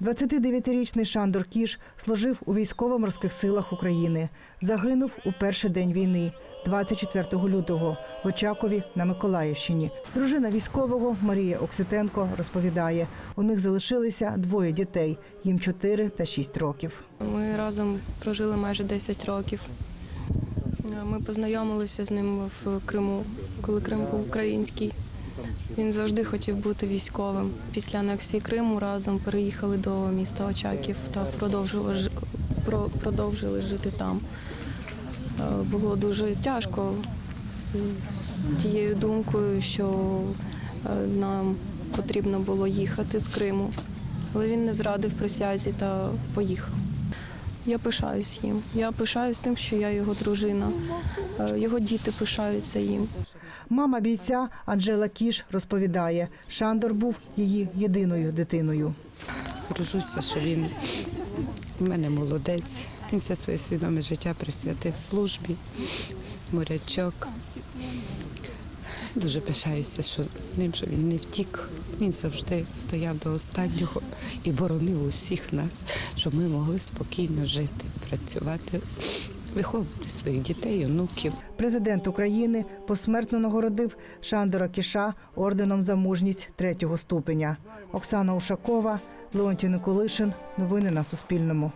29-річний Шандор Кіш служив у військово-морських силах України. Загинув у перший день війни, 24 лютого, в Очакові на Миколаївщині. Дружина військового Марія Окситенко розповідає, у них залишилися двоє дітей, їм 4 та 6 років. Ми разом прожили майже 10 років. Ми познайомилися з ним в Криму, коли Крим був український. Він завжди хотів бути військовим. Після анексії Криму разом переїхали до міста Очаків та продовжили, продовжили жити там. Е, Було дуже тяжко з тією думкою, що е, нам потрібно було їхати з Криму. Але він не зрадив присязі та поїхав. Я пишаюсь їм. Я пишаюсь тим, що я його дружина. Е, Його діти пишаються їм. Мама бійця Анжела Кіш розповідає, Шандор був її єдиною дитиною. Горжуся, що він в мене молодець. Він все своє свідоме життя присвятив службі, морячок. Дуже пишаюся, що ним, що він не втік. Він завжди стояв до останнього і боронив усіх нас, щоб ми могли спокійно жити, працювати, виховувати своїх дітей, онуків. Президент України посмертно нагородив Шандора Кіша орденом за мужність третього ступеня. Оксана Ушакова, Леонтій Николишин. Новини на Суспільному.